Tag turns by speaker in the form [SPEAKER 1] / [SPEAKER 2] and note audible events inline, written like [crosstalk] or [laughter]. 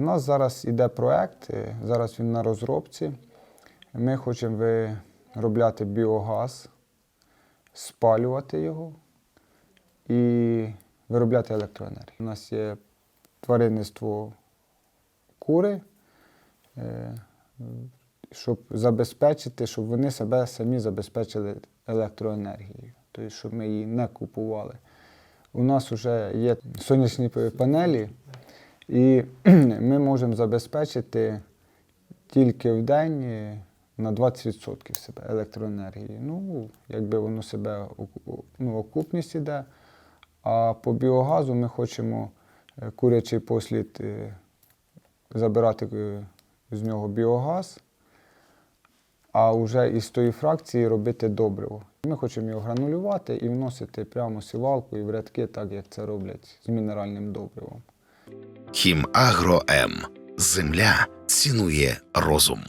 [SPEAKER 1] У нас зараз іде проект, е, зараз він на розробці. Ми хочемо виробляти біогаз, спалювати його і виробляти електроенергію. У нас є тваринництво кури, е, щоб забезпечити, щоб вони себе самі забезпечили електроенергією, тобто, щоб ми її не купували. У нас вже є сонячні панелі, і [clears throat] ми можемо забезпечити тільки в день е, на 20% себе електроенергії. Ну, якби воно себе ну, окупність іде. А по біогазу ми хочемо е, курячий послід е, забирати з нього біогаз, а вже із тої фракції робити добриво. Ми хочемо його гранулювати і вносити прямо сівалку і в рядки, так як це роблять з мінеральним добривом.
[SPEAKER 2] Хімагро М. Земля цінує розум.